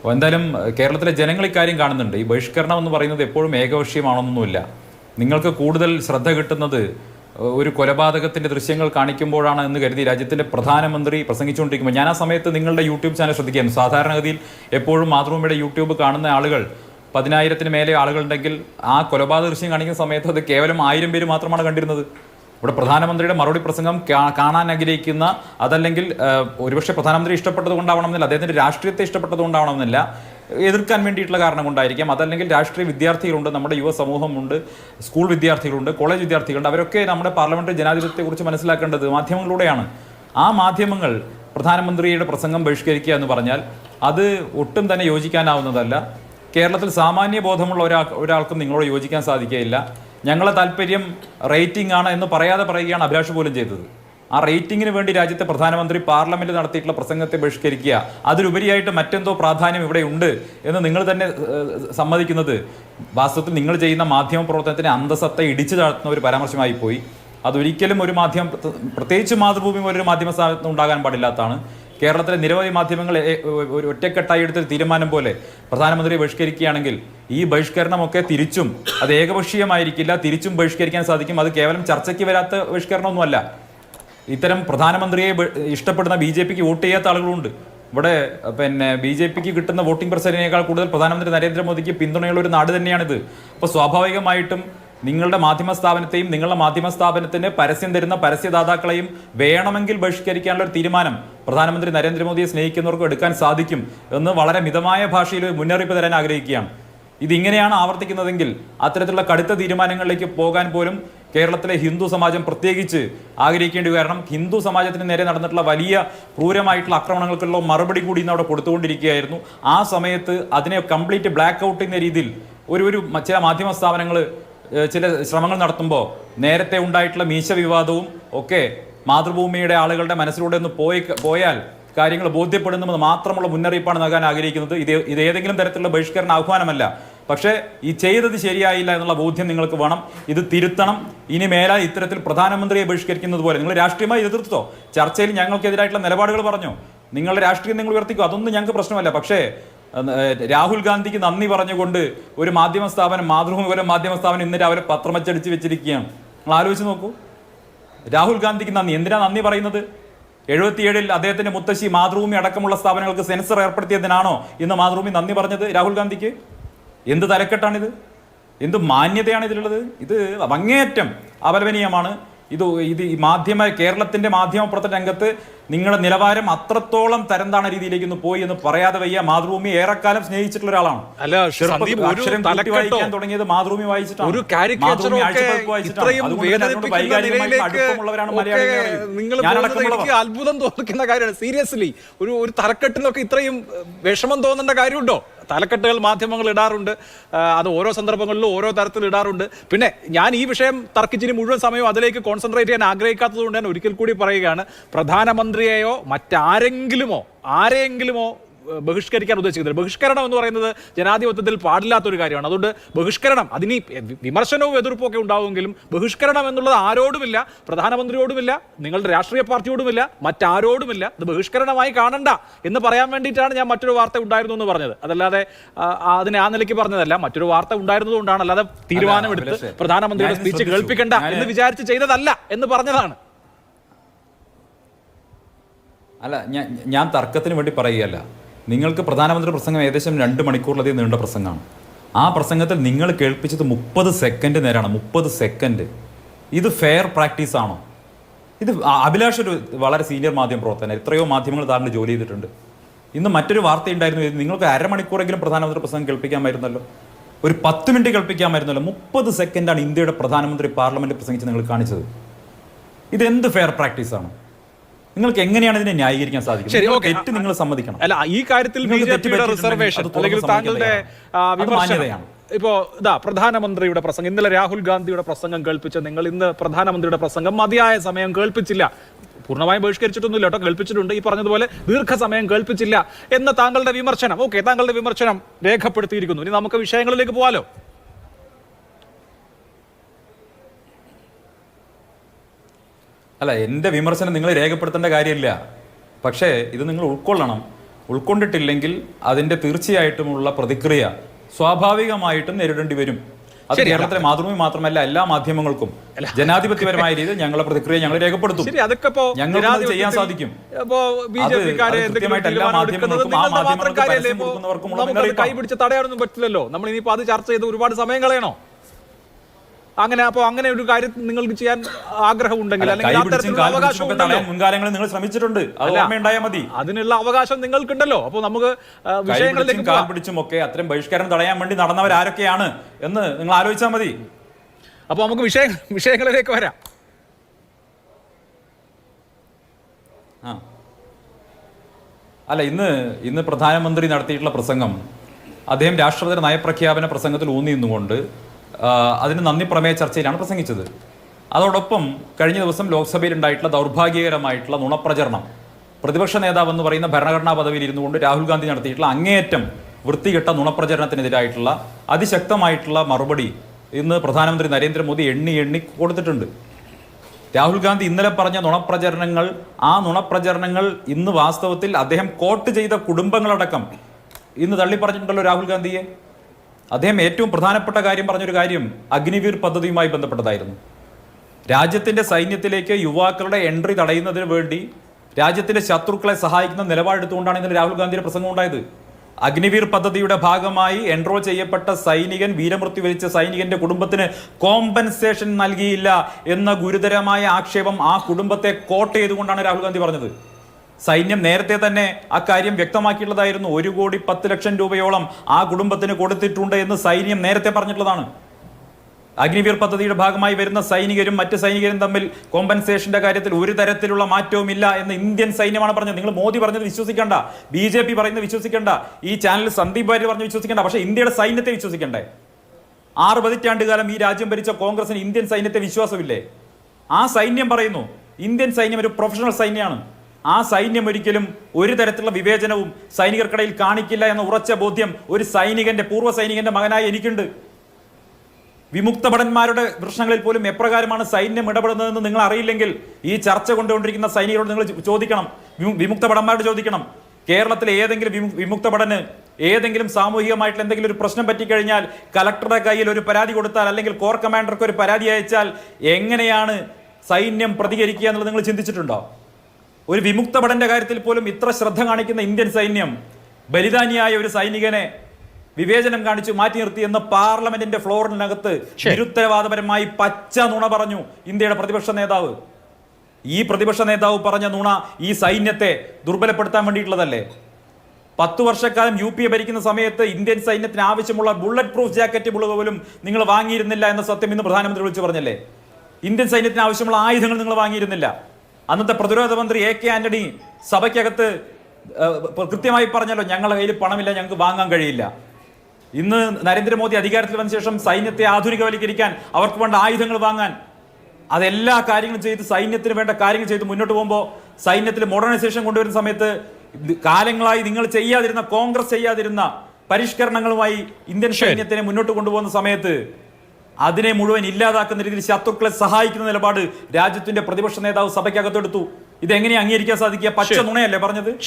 അപ്പോൾ എന്തായാലും കേരളത്തിലെ ജനങ്ങൾ ഇക്കാര്യം കാണുന്നുണ്ട്. ഈ ബഹിഷ്കരണം എന്ന് പറയുന്നത് എപ്പോഴും ഏകപക്ഷീയമാണെന്നൊന്നുമില്ല നിങ്ങൾക്ക് കൂടുതൽ ശ്രദ്ധ കിട്ടുന്നത് ഒരു കൊലപാതകത്തിന്റെ ദൃശ്യങ്ങൾ കാണിക്കുമ്പോഴാണ് എന്ന് കരുതി രാജ്യത്തിന്റെ പ്രധാനമന്ത്രി പ്രസംഗിച്ചുകൊണ്ടിരിക്കുമ്പോൾ. ഞാൻ ആ സമയത്ത് നിങ്ങളുടെ യൂട്യൂബ് ചാനൽ ശ്രദ്ധിക്കുകയാണ് സാധാരണഗതിയിൽ എപ്പോഴും മാതൃഭൂമിയുടെ യൂട്യൂബ് കാണുന്ന ആളുകൾ പതിനായിരത്തിന് മേലെ ആളുകളുണ്ടെങ്കിൽ ആ കൊലപാതക ദൃശ്യം കാണിക്കുന്ന സമയത്ത് അത് കേവലം ആയിരം പേര് മാത്രമാണ് കണ്ടിരുന്നത്. ഇവിടെ പ്രധാനമന്ത്രിയുടെ മറുപടി പ്രസംഗം കാണാൻ ആഗ്രഹിക്കുന്ന അതല്ലെങ്കിൽ ഒരുപക്ഷെ പ്രധാനമന്ത്രി ഇഷ്ടപ്പെട്ടത് കൊണ്ടാവണമെന്നില്ല അദ്ദേഹത്തിന്റെ രാഷ്ട്രീയത്തെ ഇഷ്ടപ്പെട്ടത് കൊണ്ടാവണമെന്നില്ല എതിർക്കാൻ വേണ്ടിയിട്ടുള്ള കാരണം കൊണ്ടായിരിക്കാം അതല്ലെങ്കിൽ രാഷ്ട്രീയ വിദ്യാർത്ഥികളുണ്ട് നമ്മുടെ യുവ സമൂഹമുണ്ട് സ്കൂൾ വിദ്യാർത്ഥികളുണ്ട് കോളേജ് വിദ്യാർത്ഥികളുണ്ട് അവരൊക്കെ നമ്മുടെ പാർലമെന്ററി ജനാധിപത്യത്തെക്കുറിച്ച് മനസ്സിലാക്കേണ്ടത് മാധ്യമങ്ങളിലൂടെയാണ്. ആ മാധ്യമങ്ങൾ പ്രധാനമന്ത്രിയുടെ പ്രസംഗം ബഹിഷ്കരിക്കുക എന്ന് പറഞ്ഞാൽ അത് ഒട്ടും തന്നെ യോജിക്കാനാവുന്നതല്ല. കേരളത്തിൽ സാമാന്യ ബോധമുള്ള ഒരാൾ ഒരാൾക്കും നിങ്ങളോട് യോജിക്കാൻ സാധിക്കുകയില്ല. ഞങ്ങളെ താല്പര്യം റേറ്റിംഗ് ആണ് എന്ന് പറയാതെ പറയുകയാണ് അഭിലാഷ് പോലും ചെയ്തത്. ആ റേറ്റിംഗിന് വേണ്ടി രാജ്യത്തെ പ്രധാനമന്ത്രി പാർലമെന്റിൽ നടത്തിയിട്ടുള്ള പ്രസംഗത്തെ ബഹിഷ്കരിക്കുക അതിലുപരിയായിട്ട് മറ്റെന്തോ പ്രാധാന്യം ഇവിടെ ഉണ്ട് എന്ന് നിങ്ങൾ തന്നെ സമ്മതിക്കുന്നത്. വാസ്തവത്തിൽ നിങ്ങൾ ചെയ്യുന്ന മാധ്യമ പ്രവർത്തനത്തിന് അന്തസത്തെ ഇടിച്ചു താഴ്ത്തുന്ന ഒരു പരാമർശമായി പോയി. അതൊരിക്കലും ഒരു മാധ്യമം പ്രത്യേകിച്ച് മാതൃഭൂമി പോലൊരു മാധ്യമ സ്ഥാപനത്തിന് ഉണ്ടാകാൻ പാടില്ലാത്തതാണ്. കേരളത്തിലെ നിരവധി മാധ്യമങ്ങൾ ഒരു ഒറ്റക്കെട്ടായി എടുത്തൊരു തീരുമാനം പോലെ പ്രധാനമന്ത്രി ബഹിഷ്കരിക്കുകയാണെങ്കിൽ ഈ ബഹിഷ്കരണമൊക്കെ തിരിച്ചും അത് ഏകപക്ഷീയമായിരിക്കില്ല തിരിച്ചും ബഹിഷ്കരിക്കാൻ സാധിക്കും. അത് കേവലം ചർച്ചയ്ക്ക് വരാത്ത ബഹിഷ്കരണമൊന്നുമല്ല. ഇത്തരം പ്രധാനമന്ത്രിയെ ഇഷ്ടപ്പെടുന്ന ബി ജെ പിക്ക് വോട്ട് ചെയ്യാത്ത ആളുകളുണ്ട്. ഇവിടെ പിന്നെ ബി ജെ പിക്ക് കിട്ടുന്ന വോട്ടിംഗ് പെർസെന്റിനേക്കാൾ കൂടുതൽ പ്രധാനമന്ത്രി നരേന്ദ്രമോദിക്ക് പിന്തുണയുള്ള ഒരു നാട് തന്നെയാണിത്. അപ്പോൾ സ്വാഭാവികമായിട്ടും നിങ്ങളുടെ മാധ്യമ സ്ഥാപനത്തെയും നിങ്ങളുടെ മാധ്യമ സ്ഥാപനത്തിന് പരസ്യം തരുന്ന പരസ്യദാതാക്കളെയും വേണമെങ്കിൽ ബഹിഷ്കരിക്കാനുള്ള ഒരു തീരുമാനം പ്രധാനമന്ത്രി നരേന്ദ്രമോദിയെ സ്നേഹിക്കുന്നവർക്കും എടുക്കാൻ സാധിക്കും എന്ന് വളരെ മിതമായ ഭാഷയിൽ മുന്നറിയിപ്പ് തരാൻ ആഗ്രഹിക്കുകയാണ്. ഇതിങ്ങനെയാണ് ആവർത്തിക്കുന്നതെങ്കിൽ അത്തരത്തിലുള്ള കടുത്ത തീരുമാനങ്ങളിലേക്ക് പോകാൻ പോലും കേരളത്തിലെ ഹിന്ദു സമാജം പ്രത്യേകിച്ച് ആഗ്രഹിക്കേണ്ടി കാരണം ഹിന്ദു സമാജത്തിന് നേരെ നടന്നിട്ടുള്ള വലിയ ക്രൂരമായിട്ടുള്ള ആക്രമണങ്ങൾക്കുള്ള മറുപടി കൂടി ഇന്ന് അവിടെ കൊടുത്തുകൊണ്ടിരിക്കുകയായിരുന്നു. ആ സമയത്ത് അതിനെ കംപ്ലീറ്റ് ബ്ലാക്ക് ഔട്ട് എന്ന രീതിയിൽ ഒരു ഒരു ചില മാധ്യമ സ്ഥാപനങ്ങൾ ചില ശ്രമങ്ങൾ നടത്തുമ്പോൾ നേരത്തെ ഉണ്ടായിട്ടുള്ള മീശ വിവാദവും ഒക്കെ മാതൃഭൂമിയുടെ ആളുകളുടെ മനസ്സിലൂടെ ഒന്ന് പോയി പോയാൽ കാര്യങ്ങൾ ബോധ്യപ്പെടുന്നത് മാത്രമുള്ള മുന്നറിയിപ്പാണ് നൽകാൻ ആഗ്രഹിക്കുന്നത്. ഇത് ഇത് ഏതെങ്കിലും തരത്തിലുള്ള ബഹിഷ്കരണ ആഹ്വാനമല്ല. പക്ഷേ ഈ ചെയ്തത് ശരിയായില്ല എന്നുള്ള ബോധ്യം നിങ്ങൾക്ക് വേണം. ഇത് തിരുത്തണം. ഇനി മേലാൽ ഇത്തരത്തിൽ പ്രധാനമന്ത്രിയെ ബഹിഷ്കരിക്കുന്നത് പോലെ നിങ്ങൾ രാഷ്ട്രീയമായി എതിർത്തോ ചർച്ചയിൽ ഞങ്ങൾക്കെതിരായിട്ടുള്ള നിലപാടുകൾ പറഞ്ഞു. നിങ്ങളുടെ രാഷ്ട്രീയം നിങ്ങൾ ഉയർത്തിക്കോ? അതൊന്നും ഞങ്ങൾക്ക് പ്രശ്നമല്ല. പക്ഷേ രാഹുൽ ഗാന്ധിക്ക് നന്ദി പറഞ്ഞുകൊണ്ട് ഒരു മാധ്യമ സ്ഥാപനം മാതൃഭൂമി പോലെ മാധ്യമ സ്ഥാപനം ഇന്ന് രാവിലെ പത്രമച്ചടിച്ച് വെച്ചിരിക്കുകയാണ്. നിങ്ങൾ ആലോചിച്ച് നോക്കൂ. രാഹുൽ ഗാന്ധിക്ക് നന്ദി. എന്തിനാ നന്ദി പറയുന്നത്? എഴുപത്തിയേഴിൽ അദ്ദേഹത്തിന്റെ മുത്തശ്ശി മാതൃഭൂമി അടക്കമുള്ള സ്ഥാപനങ്ങൾക്ക് സെൻസർ ഏർപ്പെടുത്തിയതിനാണോ ഇന്ന് മാതൃഭൂമി നന്ദി പറഞ്ഞത് രാഹുൽ ഗാന്ധിക്ക്? എന്ത് തലക്കെട്ടാണിത്? എന്ത് മാന്യതയാണ് ഇതിലുള്ളത്? ഇത് അങ്ങേയറ്റം അപലപനീയമാണ്. ഇത് ഇത് ഈ മാധ്യമ കേരളത്തിന്റെ മാധ്യമ പ്രവർത്തന രംഗത്ത് നിങ്ങളുടെ നിലവാരം അത്രത്തോളം തരംതാണ രീതിയിലേക്ക് ഒന്ന് പോയി എന്ന് പറയാതെ വയ്യ. മാതൃഭൂമി ഏറെക്കാലം സ്നേഹിച്ചിട്ടുള്ള ഒരാളാണ്. വായിക്കാൻ തുടങ്ങിയത് മാതൃഭൂമി വായിച്ചിട്ടാണ്. അത്ഭുതം തോന്നിക്കുന്ന കാര്യമാണ്. സീരിയസ്ലി ഒരു ഒരു തലക്കെട്ടിനൊക്കെ ഇത്രയും വിഷമം തോന്നേണ്ട കാര്യമുണ്ടോ? തലക്കെട്ടുകൾ മാധ്യമങ്ങൾ ഇടാറുണ്ട്. അത് ഓരോ സന്ദർഭങ്ങളിലും ഓരോ തരത്തിൽ ഇടാറുണ്ട്. പിന്നെ ഞാൻ ഈ വിഷയം തർക്കിച്ചിന് മുഴുവൻ സമയവും അതിലേക്ക് കോൺസെൻട്രേറ്റ് ചെയ്യാൻ ആഗ്രഹിക്കാത്തത് കൊണ്ട് ഞാൻ ഒരിക്കൽ കൂടി പറയുകയാണ്. പ്രധാനമന്ത്രിയെയോ മറ്റാരെങ്കിലുമോ ആരെയെങ്കിലുമോ ബഹിഷ്കരിക്കാൻ ഉദ്ദേശിക്കുന്നത് ബഹിഷ്കരണം എന്ന് പറയുന്നത് ജനാധിപത്യത്തിൽ പാടില്ലാത്തൊരു കാര്യമാണ്. അതുകൊണ്ട് ബഹിഷ്കരണം അതിന് വിമർശനവും എതിർപ്പും ഒക്കെ ഉണ്ടാവുമെങ്കിലും ബഹിഷ്കരണം എന്നുള്ളത് ആരോടുമില്ല പ്രധാനമന്ത്രിയോടുമില്ല നിങ്ങളുടെ രാഷ്ട്രീയ പാർട്ടിയോടുമില്ല മറ്റാരോടുമില്ല. ഇത് ബഹിഷ്കരണമായി കാണണ്ട എന്ന് പറയാൻ വേണ്ടിയിട്ടാണ് ഞാൻ മറ്റൊരു വാർത്ത ഉണ്ടായിരുന്നു എന്ന് പറഞ്ഞത്. അതല്ലാതെ അതിനെ ആ നിലയ്ക്ക് പറഞ്ഞതല്ല. മറ്റൊരു വാർത്ത ഉണ്ടായിരുന്നത് കൊണ്ടാണ് അല്ലാതെ തീരുമാനമെടുത്ത് പ്രധാനമന്ത്രിയുടെ സ്പീച്ച്. കേൾപ്പിക്കണ്ട എന്ന് വിചാരിച്ച് ചെയ്തതല്ല എന്ന് പറഞ്ഞതാണ്. അല്ല ഞാൻ ഞാൻ തർക്കത്തിന് വേണ്ടി പറയുകയല്ല. നിങ്ങൾക്ക് പ്രധാനമന്ത്രി പ്രസംഗം ഏകദേശം രണ്ട് മണിക്കൂറിലധികം നീണ്ട പ്രസംഗമാണ്. ആ പ്രസംഗത്തിൽ നിങ്ങൾ കേൾപ്പിച്ചത് മുപ്പത് സെക്കൻഡ് നേരമാണ് മുപ്പത് സെക്കൻഡ് ഇത് ഫെയർ പ്രാക്ടീസ് ആണോ? ഇത് അഭിലാഷ് ഒരു വളരെ സീനിയർ മാധ്യമ പ്രവർത്തനം എത്രയോ മാധ്യമങ്ങൾ താങ്കൾ ജോലി ചെയ്തിട്ടുണ്ട്. ഇന്ന് മറ്റൊരു വാർത്ത ഉണ്ടായിരുന്നു നിങ്ങൾക്ക് അരമണിക്കൂറെങ്കിലും പ്രധാനമന്ത്രി പ്രസംഗം കേൾപ്പിക്കാമായിരുന്നല്ലോ. ഒരു പത്ത് മിനിറ്റ് കേൾപ്പിക്കാമായിരുന്നല്ലോ. മുപ്പത് സെക്കൻഡാണ് ഇന്ത്യയുടെ പ്രധാനമന്ത്രി പാർലമെന്റ് പ്രസംഗിച്ച് നിങ്ങൾ കാണിച്ചത്. ഇതെന്ത് ഫെയർ പ്രാക്ടീസാണ് നിങ്ങൾക്ക് എങ്ങനെയാണ് ഇതിനെ ന്യായീകരിക്കാൻ സാധിക്കുന്നത്? തെറ്റ് നിങ്ങൾ സമ്മതിക്കണം. അല്ല ഈ കാര്യത്തിൽ ബി ജെ പിയുടെ റിസർവേഷൻ അല്ലെങ്കിൽ താങ്കളുടെ സമ്മതിക്കേണ്ടതാണ്. വിമർശനം. ഇപ്പോ ഇതാ പ്രധാനമന്ത്രിയുടെ പ്രസംഗം. ഇന്നലെ രാഹുൽ ഗാന്ധിയുടെ പ്രസംഗം കേൾപ്പിച്ച നിങ്ങൾ ഇന്ന് പ്രധാനമന്ത്രിയുടെ പ്രസംഗം മതിയായ സമയം കേൾപ്പിച്ചില്ല. പൂർണമായും ബഹിഷ്കരിച്ചിട്ടൊന്നുമില്ല കേട്ടോ കേൾപ്പിച്ചിട്ടുണ്ട്. ഈ പറഞ്ഞതുപോലെ ദീർഘസമയം കേൾപ്പിച്ചില്ല എന്ന താങ്കളുടെ വിമർശനം. ഓക്കെ താങ്കളുടെ വിമർശനം രേഖപ്പെടുത്തിയിരിക്കുന്നു. ഇനി നമുക്ക് വിഷയങ്ങളിലേക്ക് പോവാലോ? അല്ല എന്റെ വിമർശനം നിങ്ങൾ രേഖപ്പെടുത്തേണ്ട കാര്യമില്ല. പക്ഷേ ഇത് നിങ്ങൾ ഉൾക്കൊള്ളണം. ഉൾക്കൊണ്ടിട്ടില്ലെങ്കിൽ അതിന്റെ തീർച്ചയായിട്ടുമുള്ള പ്രതിക്രിയ സ്വാഭാവികമായിട്ടും നേരിടേണ്ടി വരും. അത് കേരളത്തിലെ മാതൃഭൂമി മാത്രമല്ല എല്ലാ മാധ്യമങ്ങൾക്കും. ജനാധിപത്യപരമായ രീതിയിൽ ഞങ്ങളുടെ പ്രതിക്രിയ ഞങ്ങൾ രേഖപ്പെടുത്തും. ഞങ്ങൾക്ക് ചെയ്യാൻ സാധിക്കും. കൈപിടിച്ച് തടയാനൊന്നും പറ്റില്ലല്ലോ. നമ്മൾ ഇനിയിപ്പോ അത് ചർച്ച ചെയ്ത് ഒരുപാട് സമയം കളയണോ? അങ്ങനെ അപ്പോ അങ്ങനെ ഒരു കാര്യം നിങ്ങൾക്ക് ചെയ്യാൻ ആഗ്രഹമുണ്ടെങ്കിൽ ഉണ്ടെങ്കിൽ അല്ലെങ്കിൽ അവകാശം മുൻകാലങ്ങളിൽ നിങ്ങൾ ശ്രമിച്ചിട്ടുണ്ട്. മതി. അതിനുള്ള അവകാശം നിങ്ങൾക്കുണ്ടല്ലോ. അപ്പോൾ നമുക്ക് വിഷയങ്ങളിലേക്ക് അത്രയും കാൽ പിടിച്ചും ഒക്കെ അത്തരം ബഹിഷ്കരണം തടയാൻ വേണ്ടി നടന്നവരാരൊക്കെയാണ് എന്ന് നിങ്ങൾ ആലോചിച്ചാൽ മതി. അപ്പോൾ നമുക്ക് വിഷയ വിഷയങ്ങളിലേക്ക് വരാം. ആ. അല്ല ഇന്ന് ഇന്ന് പ്രധാനമന്ത്രി നടത്തിയിട്ടുള്ള പ്രസംഗം അദ്ദേഹം രാഷ്ട്രപതിയുടെ നയപ്രഖ്യാപന പ്രസംഗത്തിൽ ഊന്നി നിന്നുകൊണ്ട് അതിന് നന്ദി പ്രമേയ ചർച്ചയിലാണ് പ്രസംഗിച്ചത്. അതോടൊപ്പം കഴിഞ്ഞ ദിവസം ലോക്സഭയിൽ ഉണ്ടായിട്ടുള്ള ദൗർഭാഗ്യകരമായിട്ടുള്ള നുണപ്രചരണം പ്രതിപക്ഷ നേതാവ് എന്ന് പറയുന്ന ഭരണഘടനാ പദവിയിൽ ഇരുന്നു കൊണ്ട് രാഹുൽ ഗാന്ധി നടത്തിയിട്ടുള്ള അങ്ങേയറ്റം വൃത്തികെട്ട നുണപ്രചരണത്തിനെതിരായിട്ടുള്ള അതിശക്തമായിട്ടുള്ള മറുപടി ഇന്ന് പ്രധാനമന്ത്രി നരേന്ദ്രമോദി എണ്ണി എണ്ണി കൊടുത്തിട്ടുണ്ട്. രാഹുൽ ഗാന്ധി ഇന്നലെ പറഞ്ഞ നുണപ്രചരണങ്ങൾ ആ നുണപ്രചരണങ്ങൾ ഇന്ന് വാസ്തവത്തിൽ അദ്ദേഹം കോട്ട് ചെയ്ത കുടുംബങ്ങളടക്കം ഇന്ന് തള്ളി പറഞ്ഞിട്ടുണ്ടല്ലോ രാഹുൽ ഗാന്ധിയെ. അദ്ദേഹം ഏറ്റവും പ്രധാനപ്പെട്ട കാര്യം പറഞ്ഞൊരു കാര്യം അഗ്നിവീർ പദ്ധതിയുമായി ബന്ധപ്പെട്ടതായിരുന്നു. രാജ്യത്തിന്റെ സൈന്യത്തിലേക്ക് യുവാക്കളുടെ എൻട്രി തടയുന്നതിന് വേണ്ടി രാജ്യത്തിന്റെ ശത്രുക്കളെ സഹായിക്കുന്ന നിലപാടെടുത്തുകൊണ്ടാണ് ഇന്നലെ രാഹുൽ ഗാന്ധിയുടെ പ്രസംഗം ഉണ്ടായത്. അഗ്നിവീർ പദ്ധതിയുടെ ഭാഗമായി എൻറോൾ ചെയ്യപ്പെട്ട സൈനികൻ വീരമൃത്യു വരിച്ച സൈനികന്റെ കുടുംബത്തിന് കോമ്പൻസേഷൻ നൽകിയില്ല എന്ന ഗുരുതരമായ ആക്ഷേപം ആ കുടുംബത്തെ കോട്ട് ചെയ്തുകൊണ്ടാണ് രാഹുൽ ഗാന്ധി പറഞ്ഞത്. സൈന്യം നേരത്തെ തന്നെ അക്കാര്യം വ്യക്തമാക്കിയിട്ടുള്ളതായിരുന്നു ഒരു കോടി പത്ത് ലക്ഷം രൂപയോളം ആ കുടുംബത്തിന് കൊടുത്തിട്ടുണ്ട് എന്ന് സൈന്യം നേരത്തെ പറഞ്ഞിട്ടുള്ളതാണ്. അഗ്നിവീർ പദ്ധതിയുടെ ഭാഗമായി വരുന്ന സൈനികരും മറ്റ് സൈനികരും തമ്മിൽ കോമ്പൻസേഷന്റെ കാര്യത്തിൽ ഒരു തരത്തിലുള്ള മാറ്റവും ഇല്ല എന്ന് ഇന്ത്യൻ സൈന്യമാണ് പറഞ്ഞത്. നിങ്ങൾ മോദി പറഞ്ഞത് വിശ്വസിക്കേണ്ട. ബി ജെ പി പറയുന്നത് വിശ്വസിക്കേണ്ട. ഈ ചാനൽ സന്ദീപ് വാര്യർ പറഞ്ഞ് വിശ്വസിക്കേണ്ട. പക്ഷേ ഇന്ത്യയുടെ സൈന്യത്തെ വിശ്വസിക്കണ്ടേ? ആറ് പതിറ്റാണ്ട് കാലം ഈ രാജ്യം ഭരിച്ച കോൺഗ്രസിന് ഇന്ത്യൻ സൈന്യത്തെ വിശ്വാസമില്ലേ? ആ സൈന്യം പറയുന്നു ഇന്ത്യൻ സൈന്യം ഒരു പ്രൊഫഷണൽ സൈന്യമാണ്. ആ സൈന്യം ഒരിക്കലും ഒരു തരത്തിലുള്ള വിവേചനവും സൈനികർക്കിടയിൽ കാണിക്കില്ല എന്ന ഉറച്ച ബോധ്യം ഒരു സൈനികന്റെ പൂർവ സൈനികന്റെ മകനായി എനിക്കുണ്ട്. വിമുക്ത ഭടന്മാരുടെ പ്രശ്നങ്ങളിൽ പോലും എപ്രകാരമാണ് സൈന്യം ഇടപെടുന്നതെന്ന് നിങ്ങൾ അറിയില്ലെങ്കിൽ ഈ ചർച്ച കൊണ്ടുകൊണ്ടിരിക്കുന്ന സൈനികരോട് നിങ്ങൾ ചോദിക്കണം. വിമുക്ത ഭടന്മാരോട് ചോദിക്കണം. കേരളത്തിലെ ഏതെങ്കിലും വിമു- വിമുക്ത ഭടന് ഏതെങ്കിലും സാമൂഹികമായിട്ടുള്ള എന്തെങ്കിലും ഒരു പ്രശ്നം പറ്റിക്കഴിഞ്ഞാൽ കലക്ടറുടെ കയ്യിൽ ഒരു പരാതി കൊടുത്താൽ അല്ലെങ്കിൽ കോർ കമാൻഡർക്ക് ഒരു പരാതി അയച്ചാൽ എങ്ങനെയാണ് സൈന്യം പ്രതികരിക്കുക എന്നുള്ളത് നിങ്ങൾ ചിന്തിച്ചിട്ടുണ്ടോ? ഒരു വിമുക്ത ഭടന്റെ കാര്യത്തിൽ പോലും ഇത്ര ശ്രദ്ധ കാണിക്കുന്ന ഇന്ത്യൻ സൈന്യം ബലിദാനിയായ ഒരു സൈനികനെ വിവേചനം കാണിച്ചു മാറ്റി നിർത്തി എന്ന് പാർലമെന്റിന്റെ ഫ്ലോറിനകത്ത് നിരുത്തരവാദപരമായി പച്ച നുണ പറഞ്ഞു ഇന്ത്യയുടെ പ്രതിപക്ഷ നേതാവ്. ഈ പ്രതിപക്ഷ നേതാവ് പറഞ്ഞ നുണ ഈ സൈന്യത്തെ ദുർബലപ്പെടുത്താൻ വേണ്ടിയിട്ടുള്ളതല്ലേ? പത്ത് വർഷക്കാലം യു പി എ ഭരിക്കുന്ന സമയത്ത് ഇന്ത്യൻ സൈന്യത്തിന് ആവശ്യമുള്ള ബുള്ളറ്റ് പ്രൂഫ് ജാക്കറ്റ് പോലും നിങ്ങൾ വാങ്ങിയിരുന്നില്ല എന്ന സത്യം ഇന്ന് പ്രധാനമന്ത്രി വിളിച്ചു പറഞ്ഞല്ലേ? ഇന്ത്യൻ സൈന്യത്തിന് ആവശ്യമുള്ള ആയുധങ്ങൾ നിങ്ങൾ വാങ്ങിയിരുന്നില്ല. അന്നത്തെ പ്രതിരോധ മന്ത്രി എ കെ ആന്റണി സഭയ്ക്കകത്ത് കൃത്യമായി പറഞ്ഞല്ലോ ഞങ്ങളുടെ കയ്യിൽ പണമില്ല ഞങ്ങൾക്ക് വാങ്ങാൻ കഴിയില്ല. ഇന്ന് നരേന്ദ്രമോദി അധികാരത്തിൽ വന്ന ശേഷം സൈന്യത്തെ ആധുനികവൽക്കരിക്കാൻ അവർക്ക് വേണ്ട ആയുധങ്ങൾ വാങ്ങാൻ അതെല്ലാ കാര്യങ്ങളും ചെയ്ത് സൈന്യത്തിന് വേണ്ട കാര്യങ്ങൾ ചെയ്ത് മുന്നോട്ട് പോകുമ്പോൾ സൈന്യത്തിൽ മോഡേണൈസേഷൻ കൊണ്ടുവരുന്ന സമയത്ത് കാലങ്ങളായി നിങ്ങൾ ചെയ്യാതിരുന്ന കോൺഗ്രസ് ചെയ്യാതിരുന്ന പരിഷ്കരണങ്ങളുമായി ഇന്ത്യൻ സൈന്യത്തിനെ മുന്നോട്ട് കൊണ്ടുപോകുന്ന സമയത്ത് അതിനെ മുഴുവൻ ഇല്ലാതാക്കുന്ന രീതിയിൽ ശത്രുക്കളെ സഹായിക്കുന്ന നിലപാട് രാജ്യത്തിന്റെ പ്രതിപക്ഷ നേതാവ് സഭയ്ക്കകത്തെടുത്തു. ഇതെങ്ങനെ അംഗീകരിക്കാൻ സാധിക്കുക? പച്ച നുണയല്ലേ പറഞ്ഞത്?